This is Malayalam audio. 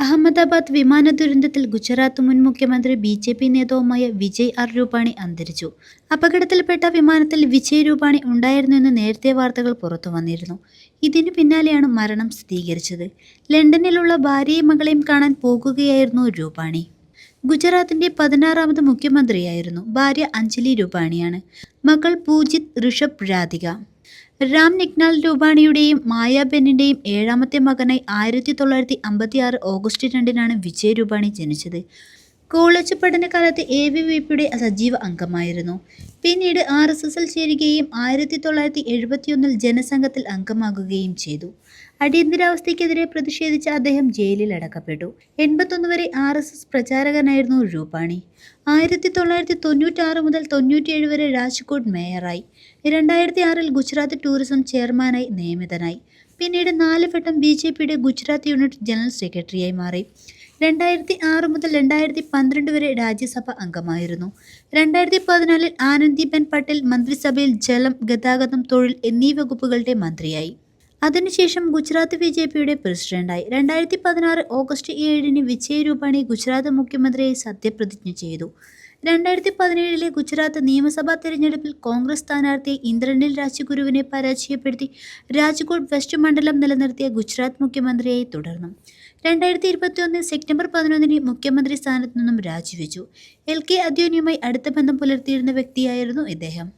അഹമ്മദാബാദ് വിമാന ദുരന്തത്തിൽ ഗുജറാത്ത് മുൻ മുഖ്യമന്ത്രി ബി ജെ പി നേതാവുമായ വിജയ് ആർ രൂപാണി അന്തരിച്ചു. അപകടത്തിൽപ്പെട്ട വിമാനത്തിൽ വിജയ് രൂപാണി ഉണ്ടായിരുന്നുവെന്ന് നേരത്തെ വാർത്തകൾ പുറത്തു വന്നിരുന്നു ഇതിനു പിന്നാലെയാണ് മരണം സ്ഥിരീകരിച്ചത്. ലണ്ടനിലുള്ള ഭാര്യയും മകളെയും കാണാൻ പോകുകയായിരുന്നു രൂപാണി. ഗുജറാത്തിന്റെ പതിനാറാമത് മുഖ്യമന്ത്രിയായിരുന്നു. ഭാര്യ അഞ്ജലി രൂപാണിയാണ്. മകൾ പൂജിത് ഋഷഭ് രാധിക. രാം നിക്നാൽ രൂപാണിയുടെയും മായാബെന്നിന്റെയും ഏഴാമത്തെ മകനായി ആയിരത്തി തൊള്ളായിരത്തി അമ്പത്തി ആറ് ഓഗസ്റ്റ് രണ്ടിനാണ് വിജയ് രൂപാണി ജനിച്ചത്. കോളേജ് പഠനകാലത്ത് എ വി വി പിയുടെ സജീവ അംഗമായിരുന്നു. പിന്നീട് ആർ എസ് എസിൽ ചേരുകയും ആയിരത്തി തൊള്ളായിരത്തി എഴുപത്തിയൊന്നിൽ ജനസംഘത്തിൽ അംഗമാകുകയും ചെയ്തു. അടിയന്തരാവസ്ഥയ്ക്കെതിരെ പ്രതിഷേധിച്ച അദ്ദേഹം ജയിലിൽ അടക്കപ്പെട്ടു എൺപത്തൊന്ന് വരെ ആർ എസ് എസ് പ്രചാരകനായിരുന്നു രൂപാണി. ആയിരത്തി തൊള്ളായിരത്തി തൊണ്ണൂറ്റാറ് മുതൽ തൊണ്ണൂറ്റേഴ് വരെ രാജ്കോട്ട് മേയറായി. രണ്ടായിരത്തി ആറിൽ ഗുജറാത്ത് ടൂറിസം ചെയർമാനായി നിയമിതനായി. പിന്നീട് നാല് വട്ടം ബി ജെ പിയുടെ ഗുജറാത്ത് യൂണിറ്റ് ജനറൽ സെക്രട്ടറിയായി മാറി. രണ്ടായിരത്തി ആറ് മുതൽ രണ്ടായിരത്തി പന്ത്രണ്ട് വരെ രാജ്യസഭ അംഗമായിരുന്നു. രണ്ടായിരത്തി പതിനാലിൽ ആനന്ദിബെൻ പട്ടേൽ മന്ത്രിസഭയിൽ ജലം, ഗതാഗതം, തൊഴിൽ എന്നീ വകുപ്പുകളുടെ മന്ത്രിയായി. അതിനുശേഷം ഗുജറാത്ത് ബി ജെ പിയുടെ പ്രസിഡന്റായി. രണ്ടായിരത്തി പതിനാറ് ഓഗസ്റ്റ് ഏഴിന് വിജയ് രൂപാണി ഗുജറാത്ത് മുഖ്യമന്ത്രിയായി സത്യപ്രതിജ്ഞ ചെയ്തു. രണ്ടായിരത്തി പതിനേഴിലെ ഗുജറാത്ത് നിയമസഭാ തെരഞ്ഞെടുപ്പിൽ കോൺഗ്രസ് സ്ഥാനാർത്ഥി ഇന്ദ്രനിൽ രാജഗുരുവിനെ പരാജയപ്പെടുത്തി രാജ്കോട്ട് വെസ്റ്റ് മണ്ഡലം നിലനിർത്തിയ ഗുജറാത്ത് മുഖ്യമന്ത്രിയായി തുടർന്നു. രണ്ടായിരത്തി ഇരുപത്തിയൊന്ന് സെപ്റ്റംബർ പതിനൊന്നിന് മുഖ്യമന്ത്രി സ്ഥാനത്തു നിന്നും രാജിവെച്ചു. എൽ കെ അദ്വാനിയുമായി അടുത്ത ബന്ധം പുലർത്തിയിരുന്ന വ്യക്തിയായിരുന്നു ഇദ്ദേഹം.